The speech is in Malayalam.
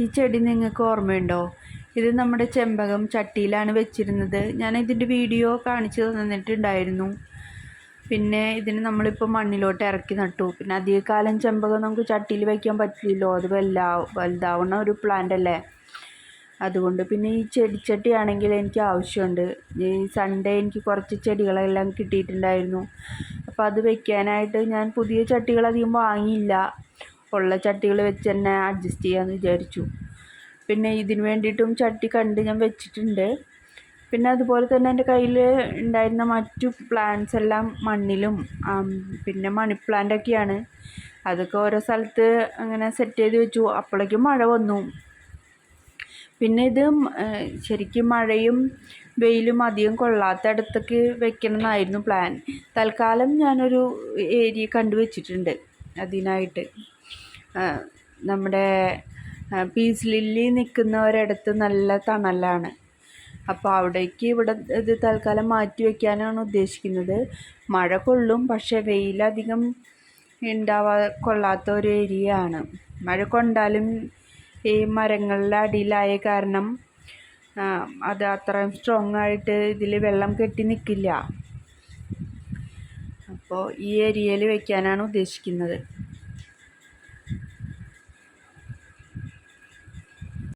ഈ ചെടി നിങ്ങൾക്ക് ഓർമ്മയുണ്ടോ? ഇത് നമ്മുടെ ചെമ്പകം ചട്ടിയിലാണ് വെച്ചിരുന്നത്. ഞാൻ ഇതിന്റെ വീഡിയോ കാണിച്ചു തന്നിട്ടുണ്ടായിരുന്നു. പിന്നെ ഇതിന് നമ്മളിപ്പോൾ മണ്ണിലോട്ട് ഇറക്കി നട്ടു. പിന്നെ അധികകാലം ചെമ്പകം നമുക്ക് ചട്ടിയിൽ വയ്ക്കാൻ പറ്റില്ലല്ലോ. അത് വലുതാ വലുതാവുന്ന ഒരു പ്ലാന്റ് അല്ലേ? അതുകൊണ്ട് പിന്നെ ഈ ചെടിച്ചട്ടി ആണെങ്കിൽ എനിക്ക് ആവശ്യമുണ്ട്. ഈ സൺഡേ എനിക്ക് കുറച്ച് ചെടികളെല്ലാം കിട്ടിയിട്ടുണ്ടായിരുന്നു. അപ്പോൾ അത് വെക്കാനായിട്ട് ഞാൻ പുതിയ ചട്ടികൾ അധികം വാങ്ങിയില്ല. ഉള്ള ചട്ടികൾ വെച്ച് തന്നെ അഡ്ജസ്റ്റ് ചെയ്യാമെന്ന് വിചാരിച്ചു. പിന്നെ ഇതിന് വേണ്ടിയിട്ടും ചട്ടി കണ്ട് ഞാൻ വെച്ചിട്ടുണ്ട്. പിന്നെ അതുപോലെ തന്നെ എന്റെ കയ്യിൽ ഉണ്ടായിരുന്ന മറ്റു പ്ലാന്റ്സ് എല്ലാം മണ്ണിലും പിന്നെ മണി പ്ലാന്റ് ഒക്കെയാണ്. അതൊക്കെ ഓരോ സ്ഥലത്ത് അങ്ങനെ സെറ്റ് ചെയ്ത് വെച്ചു. അപ്പോഴേക്കും മഴ വന്നു. പിന്നെ ഇത് ശരിക്കും മഴയും വെയിലും അധികം കൊള്ളാത്തടത്തേക്ക് വെക്കണം എന്നായിരുന്നു പ്ലാൻ തൽക്കാലം ഞാനൊരു ഏരിയ കണ്ടുവച്ചിട്ടുണ്ട് അതിനായിട്ട്. നമ്മുടെ പീസ് ലില്ലി നിൽക്കുന്ന ഒരിടത്ത് നല്ല തണലാണ്. അപ്പോൾ അവിടേക്ക് ഇവിടെ ഇത് തൽക്കാലം മാറ്റി വയ്ക്കാനാണ് ഉദ്ദേശിക്കുന്നത്. മഴ കൊള്ളും പക്ഷേ വെയിലധികം ഉണ്ടാവാ കൊള്ളാത്ത ഒരു ഏരിയ ആണ് മഴ കൊണ്ടാലും ഈ മരങ്ങളുടെ അടിയിലായ കാരണം അത് അത്രയും സ്ട്രോങ് ആയിട്ട് ഇതിൽ വെള്ളം കെട്ടി നിൽക്കില്ല. അപ്പോൾ ഈ ഏരിയയിൽ വയ്ക്കാനാണ് ഉദ്ദേശിക്കുന്നത്.